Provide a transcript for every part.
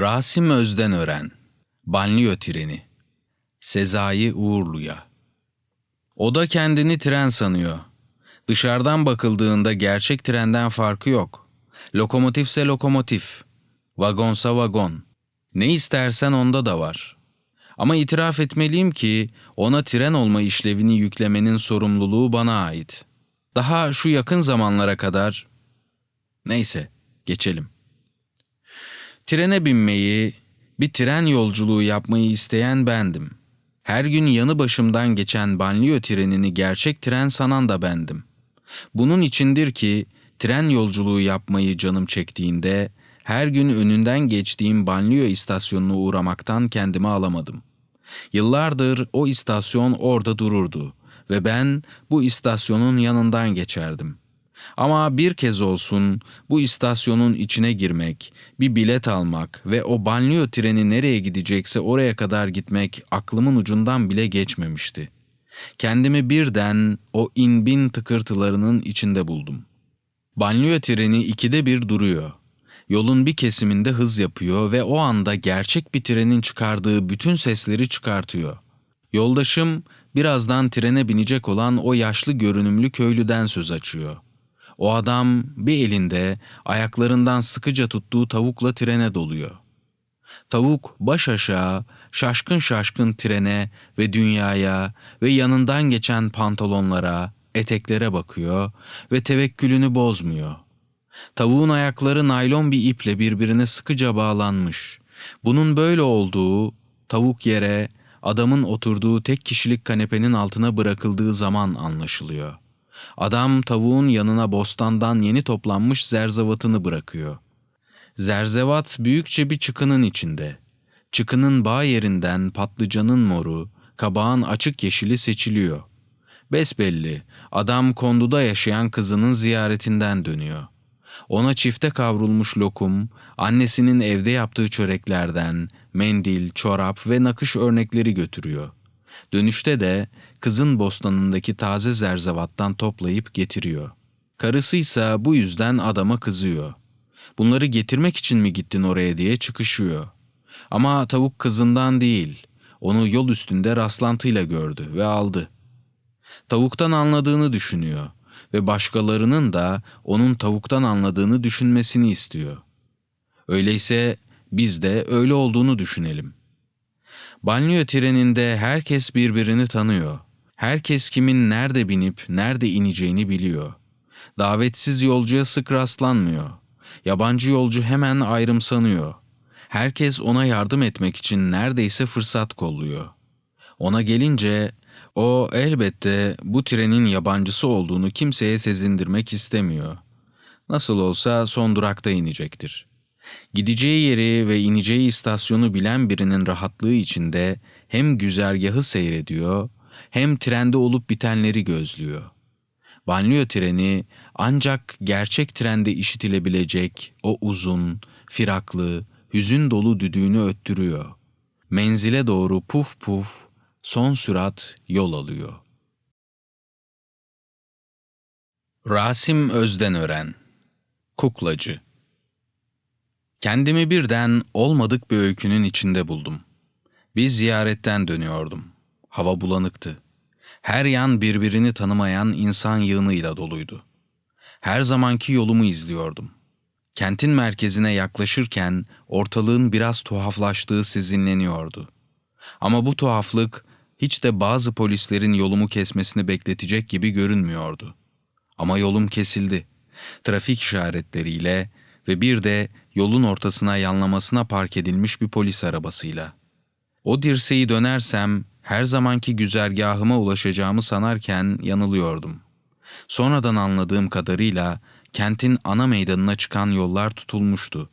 Rasim Özdenören Banliyö Treni Sezai Uğurlu'ya O da kendini tren sanıyor. Dışarıdan bakıldığında gerçek trenden farkı yok. Lokomotifse lokomotif, vagonsa vagon. Ne istersen onda da var. Ama itiraf etmeliyim ki ona tren olma işlevini yüklemenin sorumluluğu bana ait. Daha şu yakın zamanlara kadar... Neyse, geçelim. Trene binmeyi, bir tren yolculuğu yapmayı isteyen bendim. Her gün yanı başımdan geçen banliyö trenini gerçek tren sanan da bendim. Bunun içindir ki tren yolculuğu yapmayı canım çektiğinde her gün önünden geçtiğim banliyö istasyonuna uğramaktan kendimi alamadım. Yıllardır o istasyon orada dururdu ve ben bu istasyonun yanından geçerdim. Ama bir kez olsun bu istasyonun içine girmek, bir bilet almak ve o banliyö treni nereye gidecekse oraya kadar gitmek aklımın ucundan bile geçmemişti. Kendimi birden o inbin tıkırtılarının içinde buldum. Banliyö treni ikide bir duruyor. Yolun bir kesiminde hız yapıyor ve o anda gerçek bir trenin çıkardığı bütün sesleri çıkartıyor. Yoldaşım birazdan trene binecek olan o yaşlı görünümlü köylüden söz açıyor. O adam bir elinde ayaklarından sıkıca tuttuğu tavukla trene doluyor. Tavuk baş aşağı şaşkın şaşkın trene ve dünyaya ve yanından geçen pantolonlara, eteklere bakıyor ve tevekkülünü bozmuyor. Tavuğun ayakları naylon bir iple birbirine sıkıca bağlanmış. Bunun böyle olduğu tavuk yere adamın oturduğu tek kişilik kanepenin altına bırakıldığı zaman anlaşılıyor. Adam tavuğun yanına bostandan yeni toplanmış zerzevatını bırakıyor. Zerzevat büyükçe bir çıkının içinde. Çıkının bağ yerinden patlıcanın moru, kabağın açık yeşili seçiliyor. Besbelli, adam konduda yaşayan kızının ziyaretinden dönüyor. Ona çifte kavrulmuş lokum, annesinin evde yaptığı çöreklerden, mendil, çorap ve nakış örnekleri götürüyor. Dönüşte de kızın bostanındaki taze zerzevattan toplayıp getiriyor. Karısıysa bu yüzden adama kızıyor. Bunları getirmek için mi gittin oraya diye çıkışıyor. Ama tavuk kızından değil, onu yol üstünde rastlantıyla gördü ve aldı. Tavuktan anladığını düşünüyor ve başkalarının da onun tavuktan anladığını düşünmesini istiyor. Öyleyse biz de öyle olduğunu düşünelim. Banliyö treninde herkes birbirini tanıyor. Herkes kimin nerede binip nerede ineceğini biliyor. Davetsiz yolcuya sık rastlanmıyor. Yabancı yolcu hemen ayrımsanıyor. Herkes ona yardım etmek için neredeyse fırsat kolluyor. Ona gelince o elbette bu trenin yabancısı olduğunu kimseye sezindirmek istemiyor. Nasıl olsa son durakta inecektir. Gideceği yeri ve ineceği istasyonu bilen birinin rahatlığı içinde hem güzergahı seyrediyor hem trende olup bitenleri gözlüyor. Banliyö treni ancak gerçek trende işitilebilecek o uzun, firaklı, hüzün dolu düdüğünü öttürüyor. Menzile doğru puf puf son sürat yol alıyor. Rasim Özdenören Kuklacı Kendimi birden olmadık bir öykünün içinde buldum. Bir ziyaretten dönüyordum. Hava bulanıktı. Her yan birbirini tanımayan insan yığınıyla doluydu. Her zamanki yolumu izliyordum. Kentin merkezine yaklaşırken ortalığın biraz tuhaflaştığı sezinleniyordu. Ama bu tuhaflık hiç de bazı polislerin yolumu kesmesini bekletecek gibi görünmüyordu. Ama yolum kesildi. Trafik işaretleriyle ve bir de yolun ortasına yanlamasına park edilmiş bir polis arabasıyla. O dirseği dönersem her zamanki güzergahıma ulaşacağımı sanarken yanılıyordum. Sonradan anladığım kadarıyla kentin ana meydanına çıkan yollar tutulmuştu.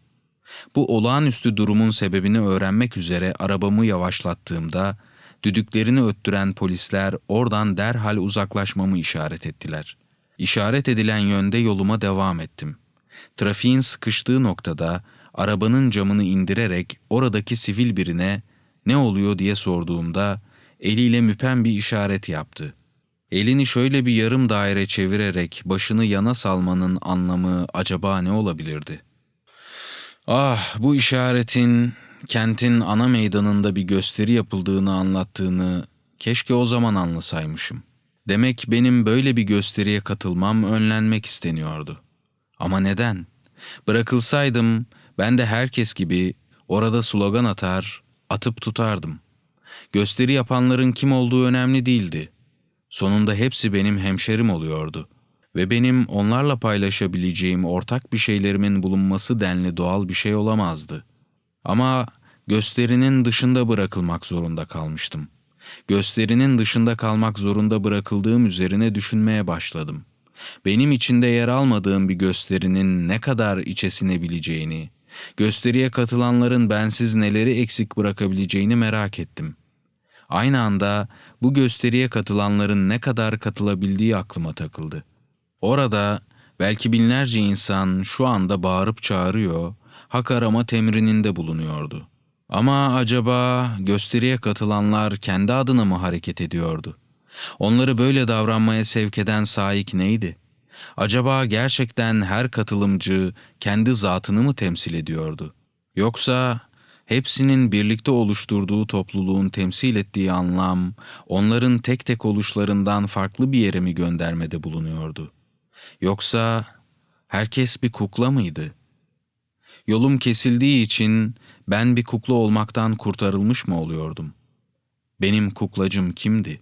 Bu olağanüstü durumun sebebini öğrenmek üzere arabamı yavaşlattığımda düdüklerini öttüren polisler oradan derhal uzaklaşmamı işaret ettiler. İşaret edilen yönde yoluma devam ettim. Trafiğin sıkıştığı noktada arabanın camını indirerek oradaki sivil birine ne oluyor diye sorduğumda eliyle müpen bir işaret yaptı. Elini şöyle bir yarım daire çevirerek başını yana salmanın anlamı acaba ne olabilirdi? Ah bu işaretin kentin ana meydanında bir gösteri yapıldığını anlattığını keşke o zaman anlasaymışım. Demek benim böyle bir gösteriye katılmam önlenmek isteniyordu. Ama neden? Bırakılsaydım ben de herkes gibi orada slogan atar, atıp tutardım. Gösteri yapanların kim olduğu önemli değildi. Sonunda hepsi benim hemşerim oluyordu ve benim onlarla paylaşabileceğim ortak bir şeylerimin bulunması denli doğal bir şey olamazdı. Ama gösterinin dışında bırakılmak zorunda kalmıştım. Gösterinin dışında kalmak zorunda bırakıldığım üzerine düşünmeye başladım. Benim içinde yer almadığım bir gösterinin ne kadar içe sinebileceğini, gösteriye katılanların bensiz neleri eksik bırakabileceğini merak ettim. Aynı anda bu gösteriye katılanların ne kadar katılabildiği aklıma takıldı. Orada belki binlerce insan şu anda bağırıp çağırıyor, hak arama temrininde bulunuyordu. Ama acaba gösteriye katılanlar kendi adına mı hareket ediyordu? Onları böyle davranmaya sevk eden saik neydi? Acaba gerçekten her katılımcı kendi zatını mı temsil ediyordu? Yoksa hepsinin birlikte oluşturduğu topluluğun temsil ettiği anlam, onların tek tek oluşlarından farklı bir yere mi göndermede bulunuyordu? Yoksa herkes bir kukla mıydı? Yolum kesildiği için ben bir kukla olmaktan kurtarılmış mı oluyordum? Benim kuklacım kimdi?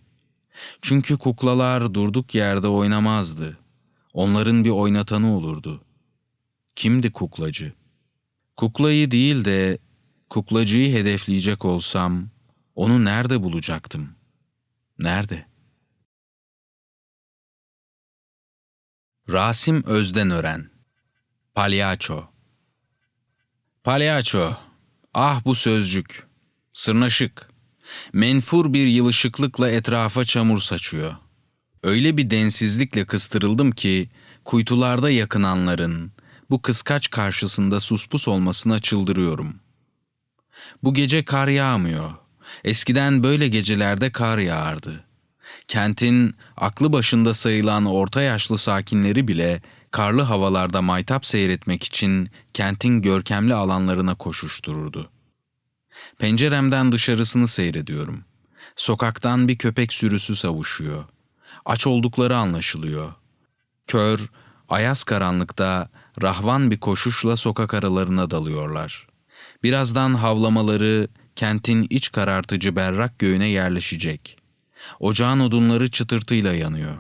Çünkü kuklalar durduk yerde oynamazdı. Onların bir oynatanı olurdu. Kimdi kuklacı? Kuklayı değil de kuklacıyı hedefleyecek olsam onu nerede bulacaktım? Nerede? Rasim Özdenören Palyaço Palyaço, ah bu sözcük, sırnaşık, menfur bir yılışıklıkla etrafa çamur saçıyor. Öyle bir densizlikle kıstırıldım ki, kuytularda yakınanların, bu kıskaç karşısında suspus olmasına çıldırıyorum. Bu gece kar yağmıyor. Eskiden böyle gecelerde kar yağardı. Kentin aklı başında sayılan orta yaşlı sakinleri bile karlı havalarda maytap seyretmek için kentin görkemli alanlarına koşuştururdu. Penceremden dışarısını seyrediyorum. Sokaktan bir köpek sürüsü savuşuyor. Aç oldukları anlaşılıyor. Kör, ayaz karanlıkta rahvan bir koşuşla sokak aralarına dalıyorlar. Birazdan havlamaları kentin iç karartıcı berrak göğüne yerleşecek. Ocağın odunları çıtırtıyla yanıyor.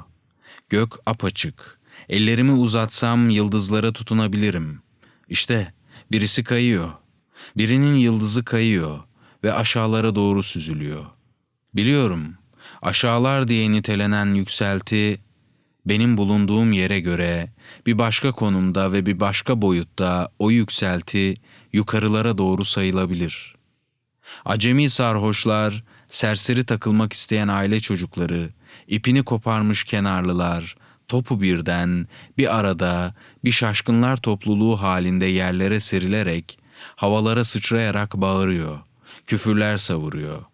Gök apaçık. Ellerimi uzatsam yıldızlara tutunabilirim. İşte birisi kayıyor. Birinin yıldızı kayıyor ve aşağılara doğru süzülüyor. Biliyorum, aşağılar diye nitelenen yükselti benim bulunduğum yere göre bir başka konumda ve bir başka boyutta o yükselti yukarılara doğru sayılabilir. Acemi sarhoşlar, serseri takılmak isteyen aile çocukları, ipini koparmış kenarlılar, topu birden, bir arada, bir şaşkınlar topluluğu halinde yerlere serilerek, havalara sıçrayarak bağırıyor, küfürler savuruyor.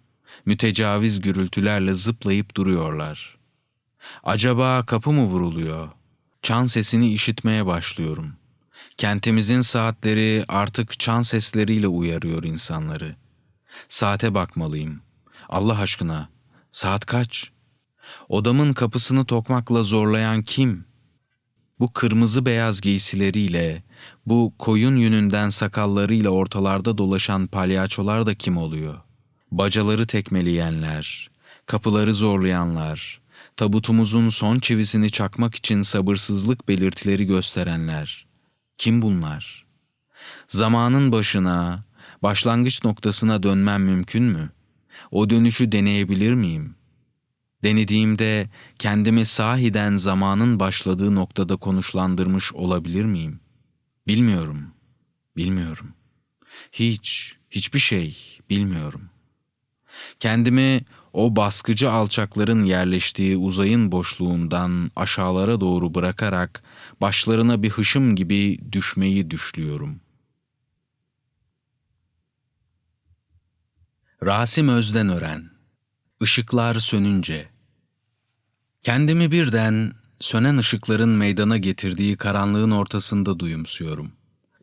Mütecaviz gürültülerle zıplayıp duruyorlar. Acaba kapı mı vuruluyor? Çan sesini işitmeye başlıyorum. Kentimizin saatleri artık çan sesleriyle uyarıyor insanları. Saate bakmalıyım. Allah aşkına, saat kaç?'' Odamın kapısını tokmakla zorlayan kim? Bu kırmızı beyaz giysileriyle, bu koyun yününden sakallarıyla ortalarda dolaşan palyaçolar da kim oluyor? Bacaları tekmeleyenler, kapıları zorlayanlar, tabutumuzun son çivisini çakmak için sabırsızlık belirtileri gösterenler. Kim bunlar? Zamanın başına, başlangıç noktasına dönmem mümkün mü? O dönüşü deneyebilir miyim?'' Denediğimde kendimi sahiden zamanın başladığı noktada konuşlandırmış olabilir miyim? Bilmiyorum, bilmiyorum. Hiç, hiçbir şey bilmiyorum. Kendimi o baskıcı alçakların yerleştiği uzayın boşluğundan aşağılara doğru bırakarak başlarına bir hışım gibi düşmeyi düşlüyorum. Rasim Özdenören Işıklar sönünce Kendimi birden sönen ışıkların meydana getirdiği karanlığın ortasında duyumsuyorum.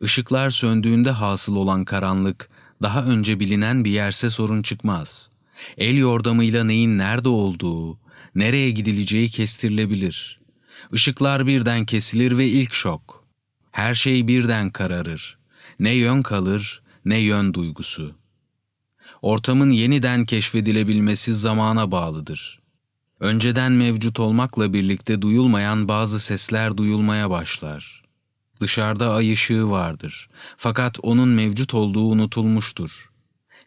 Işıklar söndüğünde hasıl olan karanlık daha önce bilinen bir yerse sorun çıkmaz. El yordamıyla neyin nerede olduğu, nereye gidileceği kestirilebilir. Işıklar birden kesilir ve ilk şok. Her şey birden kararır. Ne yön kalır, ne yön duygusu. Ortamın yeniden keşfedilebilmesi zamana bağlıdır. Önceden mevcut olmakla birlikte duyulmayan bazı sesler duyulmaya başlar. Dışarıda ay ışığı vardır. Fakat onun mevcut olduğu unutulmuştur.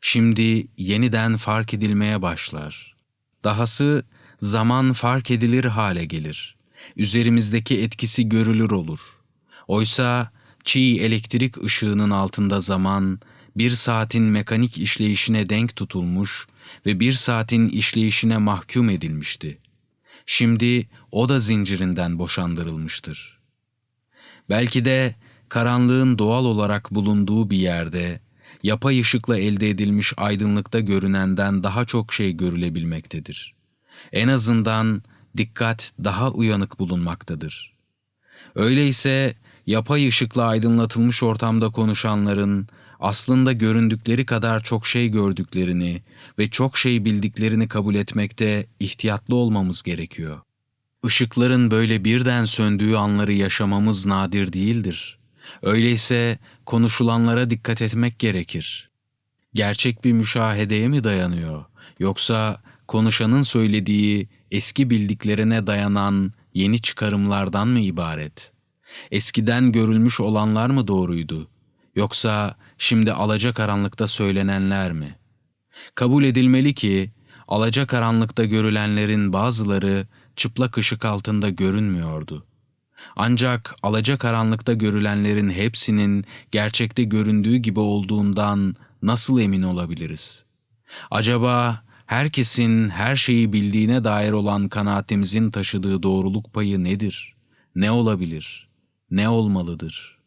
Şimdi yeniden fark edilmeye başlar. Dahası zaman fark edilir hale gelir. Üzerimizdeki etkisi görülür olur. Oysa çiğ elektrik ışığının altında zaman bir saatin mekanik işleyişine denk tutulmuş ve bir saatin işleyişine mahkum edilmişti. Şimdi o da zincirinden boşandırılmıştır. Belki de karanlığın doğal olarak bulunduğu bir yerde yapay ışıkla elde edilmiş aydınlıkta görünenden daha çok şey görülebilmektedir. En azından dikkat daha uyanık bulunmaktadır. Öyleyse yapay ışıkla aydınlatılmış ortamda konuşanların aslında göründükleri kadar çok şey gördüklerini ve çok şey bildiklerini kabul etmekte ihtiyatlı olmamız gerekiyor. Işıkların böyle birden söndüğü anları yaşamamız nadir değildir. Öyleyse konuşulanlara dikkat etmek gerekir. Gerçek bir müşahedeye mi dayanıyor yoksa konuşanın söylediği eski bildiklerine dayanan yeni çıkarımlardan mı ibaret? Eskiden görülmüş olanlar mı doğruydu yoksa şimdi alacakaranlıkta söylenenler mi? Kabul edilmeli ki alacakaranlıkta görülenlerin bazıları çıplak ışık altında görünmüyordu. Ancak alacakaranlıkta görülenlerin hepsinin gerçekte göründüğü gibi olduğundan nasıl emin olabiliriz? Acaba herkesin her şeyi bildiğine dair olan kanaatimizin taşıdığı doğruluk payı nedir? Ne olabilir? Ne olmalıdır?''